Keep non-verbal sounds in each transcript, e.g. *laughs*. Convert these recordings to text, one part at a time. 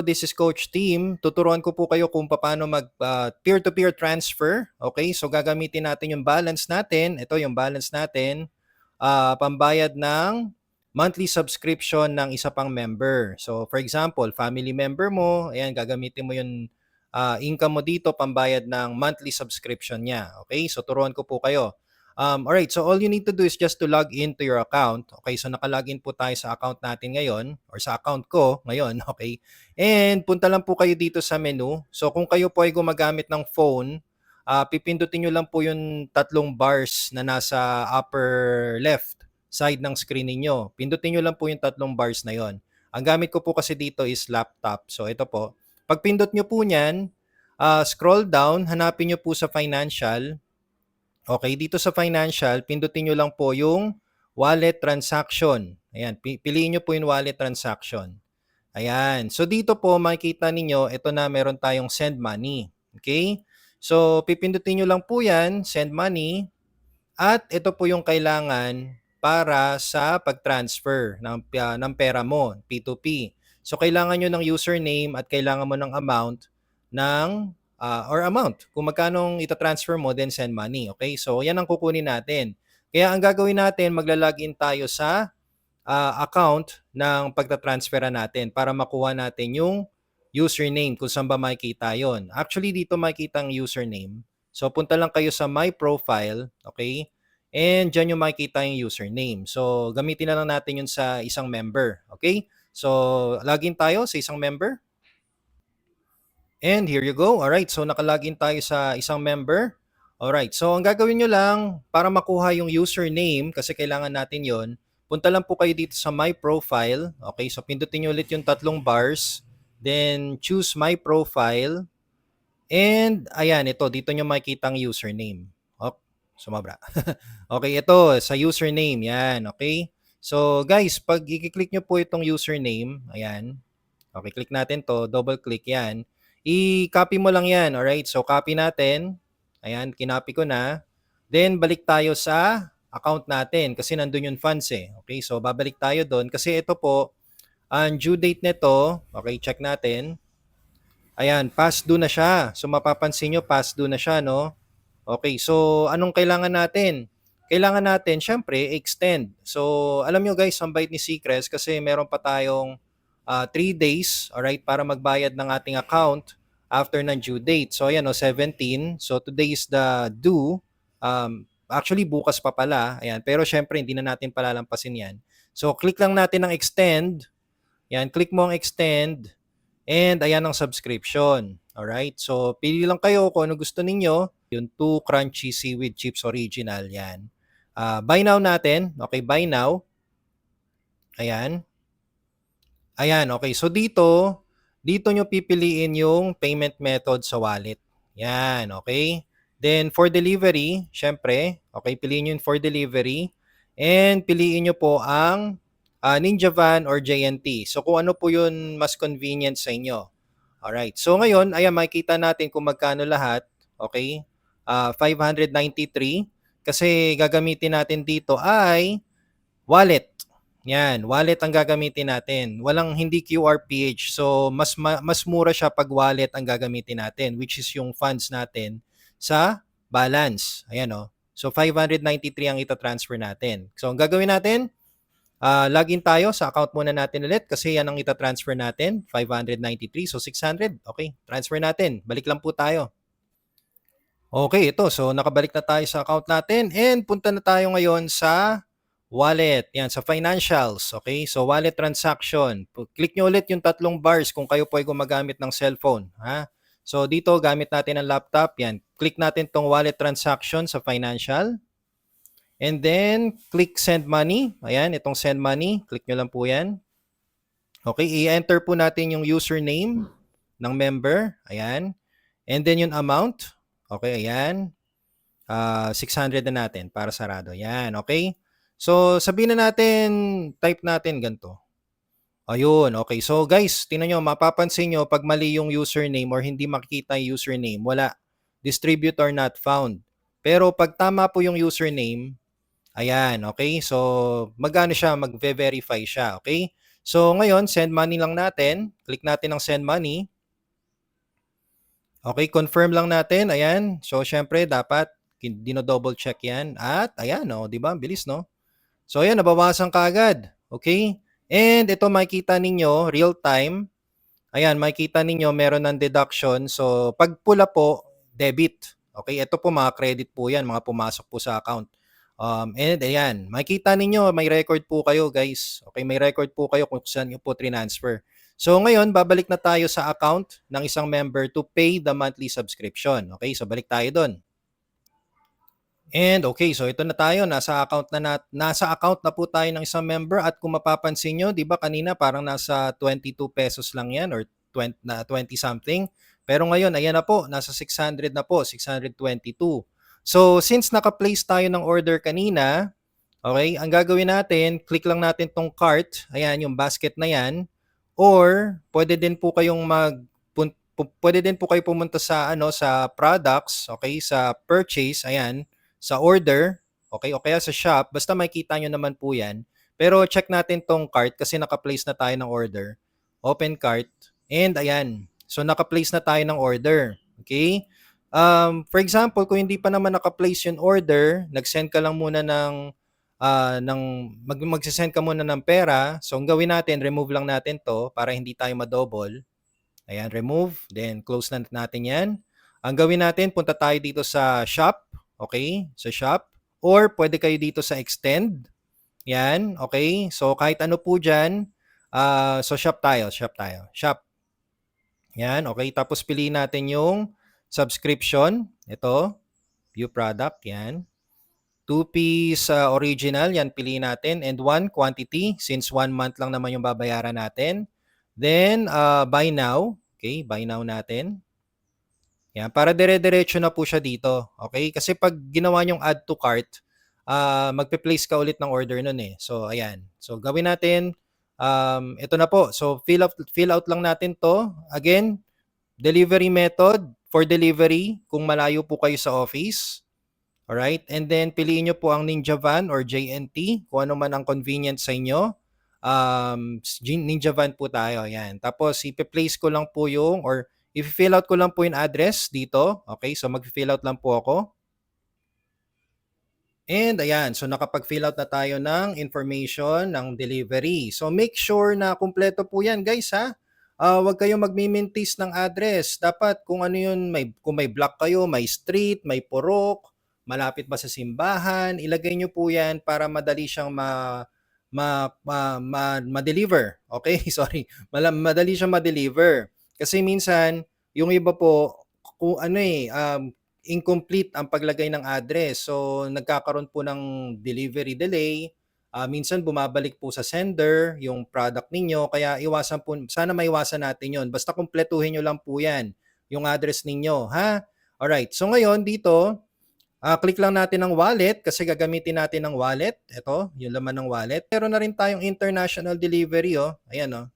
This is Coach Team. Tuturuan ko po kayo kung paano mag ah, peer-to-peer transfer. Okay? So gagamitin natin yung balance natin. Ito yung balance natin. ah, pambayad ng monthly subscription ng isa pang member. So for example, family member mo, ayan gagamitin mo yung ah, income mo dito pambayad ng monthly subscription niya. Okay? So turuan ko po kayo. Um, alright, so all you need to do is just to log into your account. Okay, so nakalogin po tayo sa account natin ngayon or sa account ko ngayon, *laughs* okay? And punta lang po kayo dito sa menu. So kung kayo po ay gumagamit ng phone, ah, pipindutin nyo lang po yung tatlong bars na nasa upper left side ng screen ninyo. Pindutin nyo lang po yung tatlong bars na yon. Ang gamit ko po kasi dito is laptop. So ito po. Pag pindot nyo po niyan, ah, scroll down, hanapin nyo po sa financial. Okay, dito sa financial, pindutin nyo lang po yung wallet transaction. Ayan, pi- piliin nyo po yung wallet transaction. Ayan. So dito po makikita ninyo, ito na meron tayong send money. Okay? So pipindutin nyo lang po yan, send money. At ito po yung kailangan para sa pag-transfer ng, ah, ng pera mo, P2P. So kailangan nyo ng username at kailangan mo ng amount ng ah, or amount. Kung magkano ita-transfer mo, then send money. Okay? So yan ang kukunin natin. Kaya ang gagawin natin, magla-login tayo sa ah, account ng pagta-transfera natin para makuha natin yung username kung saan ba makikita yon. Actually, dito makikita ang username. So, punta lang kayo sa My Profile, okay? And dyan yung makikita yung username. So, gamitin na lang natin yun sa isang member, okay? So, login tayo sa isang member. And here you go. Alright, so nakalogin tayo sa isang member. Alright, so ang gagawin nyo lang para makuha yung username, kasi kailangan natin yon punta lang po kayo dito sa My Profile. Okay, so pindutin nyo ulit yung tatlong bars. Then, choose My Profile. And, ayan, ito, dito nyo makikita ang username. Oh, sumabra. *laughs* okay, ito, sa username, yan, okay? So, guys, pag i-click nyo po itong username, ayan, okay, click natin to, double click yan, i-copy mo lang yan, alright? So, copy natin, ayan, kinopy ko na, then balik tayo sa account natin kasi nandun yung funds eh. Okay, so babalik tayo doon kasi ito po, ang due date nito, okay, check natin. Ayan, past due na siya. So mapapansin nyo, past due na siya, no? Okay, so anong kailangan natin? Kailangan natin, syempre, extend. So, alam nyo guys, ang bait ni Secrets kasi meron pa tayong 3 days, alright, para magbayad ng ating account after ng due date. So, ayan, no, 17. So, today is the due. Um, actually, bukas pa pala. Ayan, pero syempre, hindi na natin palalampasin yan. So, click lang natin ng extend. Yan, click mo ang extend. And ayan ang subscription. Alright? So, pili lang kayo kung ano gusto ninyo. Yung 2 crunchy seaweed chips original. Yan. Ah, buy now natin. Okay, buy now. Ayan. Ayan, okay. So, dito, dito nyo pipiliin yung payment method sa wallet. Yan, okay? Then, for delivery, syempre, okay, piliin yung for delivery. And piliin nyo po ang ah, Ninja Van or JNT. So, kung ano po yun mas convenient sa inyo. Alright. So, ngayon, ayan, makikita natin kung magkano lahat. Okay? Ah, 593. Kasi gagamitin natin dito ay wallet. Yan, wallet ang gagamitin natin. Walang hindi QRPH. So, mas ma- mas mura siya pag wallet ang gagamitin natin, which is yung funds natin sa balance. Ayan oh. So 593 ang ita-transfer natin. So ang gagawin natin, ah, login tayo sa account muna natin ulit kasi yan ang ita-transfer natin, 593. So 600. Okay, transfer natin. Balik lang po tayo. Okay, ito. So nakabalik na tayo sa account natin and punta na tayo ngayon sa wallet. Yan, sa financials. Okay, so wallet transaction. Click nyo ulit yung tatlong bars kung kayo po ay gumagamit ng cellphone. Ha? So dito gamit natin ang laptop. Yan, click natin tong wallet transaction sa financial. And then click send money. Ayan, itong send money. Click nyo lang po yan. Okay, i-enter po natin yung username ng member. Ayan. And then yung amount. Okay, ayan. Ah, 600 na natin para sarado. Yan, okay? So, sabihin na natin, type natin ganito. Ayun, okay. So guys, tingnan nyo, mapapansin nyo pag mali yung username or hindi makikita yung username, wala. Distributor not found. Pero pag tama po yung username, ayan, okay? So, magano siya, mag-verify siya, okay? So ngayon, send money lang natin. Click natin ang send money. Okay, confirm lang natin. Ayan. So syempre dapat dino-double check 'yan. At ayan, oh, 'di ba? Bilis, no? So ayan, nabawasan kaagad. Okay? And ito makikita ninyo real time. Ayan, makikita ninyo meron ng deduction. So pag pula po, debit. Okay, ito po mga credit po 'yan, mga pumasok po sa account. Um, and ayan, makikita ninyo may record po kayo guys. Okay, may record po kayo kung saan nyo po transfer. So ngayon, babalik na tayo sa account ng isang member to pay the monthly subscription. Okay, so balik tayo doon. And okay, so ito na tayo, nasa account na, na nasa account na po tayo ng isang member. At kung mapapansin nyo, 'di ba kanina parang nasa 22 pesos lang 'yan or 20 na 20 something. Pero ngayon, ayan na po, nasa 600 na po, 622. So since naka-place tayo ng order kanina, okay, ang gagawin natin, click lang natin tong cart, ayan yung basket na 'yan. Or pwede din po kayong mag pwede din po kayo pumunta sa ano sa products, okay, sa purchase, ayan sa order, okay, o kaya sa shop, basta makikita nyo naman po yan. Pero check natin tong cart kasi naka-place na tayo ng order. Open cart. And ayan. So naka-place na tayo ng order. Okay? Um, for example, kung hindi pa naman naka-place yung order, nag-send ka lang muna ng uh, ng mag magsisend ka muna ng pera. So ang gawin natin, remove lang natin to para hindi tayo ma-double. Ayan, remove. Then close na natin yan. Ang gawin natin, punta tayo dito sa shop Okay? Sa shop. Or pwede kayo dito sa extend. Yan. Okay? So kahit ano po dyan. Uh, so shop tayo. Shop tayo. Shop. Yan. Okay? Tapos piliin natin yung subscription. Ito. View product. Yan. 2 piece uh, original, yan piliin natin. And one quantity, since one month lang naman yung babayaran natin. Then, uh, buy now. Okay, buy now natin. Yan, para dire-diretso na po siya dito. Okay? Kasi pag ginawa yung add to cart, uh, magpe-place ka ulit ng order nun eh. So, ayan. So, gawin natin. Um, ito na po. So, fill out, fill out lang natin to. Again, delivery method for delivery kung malayo po kayo sa office. Alright? And then, piliin nyo po ang Ninja Van or JNT kung ano man ang convenient sa inyo. Um, Ninja Van po tayo. Ayan. Tapos, ipe-place ko lang po yung or I-fill out ko lang po yung address dito. Okay, so mag-fill out lang po ako. And ayan, so nakapag-fill out na tayo ng information ng delivery. So make sure na kumpleto po yan guys ha. Uh, huwag kayong magmimintis ng address. Dapat kung ano yun, may, kung may block kayo, may street, may purok, malapit ba sa simbahan, ilagay nyo po yan para madali siyang ma, ma, ma, ma, ma-deliver. Okay, *laughs* sorry. Madali siyang ma-deliver. Kasi minsan, yung iba po, kung ano eh, um, incomplete ang paglagay ng address. So, nagkakaroon po ng delivery delay. Uh, minsan bumabalik po sa sender yung product ninyo. Kaya iwasan po, sana maiwasan natin yon Basta kumpletuhin nyo lang po yan, yung address ninyo. Ha? Alright, so ngayon dito, uh, click lang natin ang wallet kasi gagamitin natin ang wallet. Ito, yung laman ng wallet. Meron na rin tayong international delivery. Oh. Ayan, oh.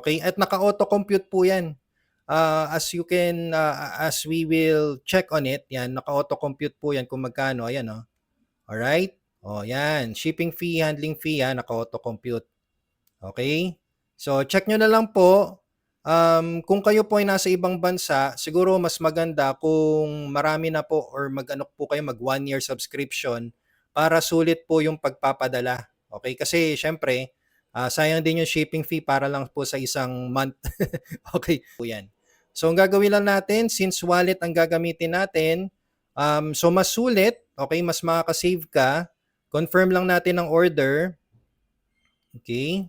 Okay? At naka-auto compute po 'yan. Uh, as you can uh, as we will check on it, 'yan, naka-auto compute po 'yan kung magkano, ayan oh. All right? Oh, 'yan. Shipping fee, handling fee, yan, naka-auto compute. Okay? So, check nyo na lang po. Um, kung kayo po ay nasa ibang bansa, siguro mas maganda kung marami na po or mag-ano po kayo, mag one year subscription para sulit po yung pagpapadala. Okay? Kasi, syempre, Uh, sayang din yung shipping fee para lang po sa isang month. *laughs* okay po yan. So, ang gagawin lang natin, since wallet ang gagamitin natin, um, so mas sulit, okay, mas makaka-save ka, confirm lang natin ang order. Okay.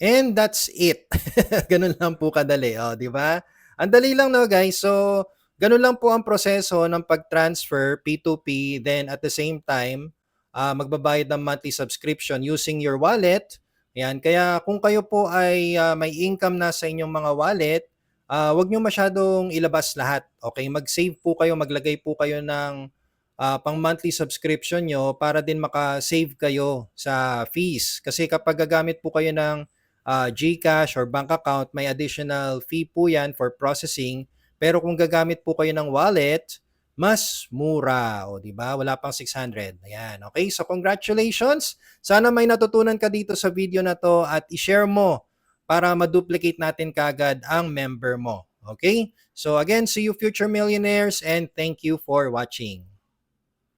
And that's it. *laughs* ganun lang po kadali, oh, di ba? Ang dali lang no, guys. So, ganun lang po ang proseso ng pag-transfer P2P, then at the same time, uh, magbabayad ng monthly subscription using your wallet Ayan, kaya kung kayo po ay uh, may income na sa inyong mga wallet, uh, wag niyo masyadong ilabas lahat. Okay, mag-save po kayo, maglagay po kayo ng uh, pang monthly subscription nyo para din maka-save kayo sa fees. Kasi kapag gagamit po kayo ng uh, GCash or bank account, may additional fee po yan for processing. Pero kung gagamit po kayo ng wallet, mas mura. O, di ba? Wala pang 600. Ayan. Okay? So, congratulations. Sana may natutunan ka dito sa video na to at i-share mo para ma-duplicate natin kagad ang member mo. Okay? So, again, see you future millionaires and thank you for watching.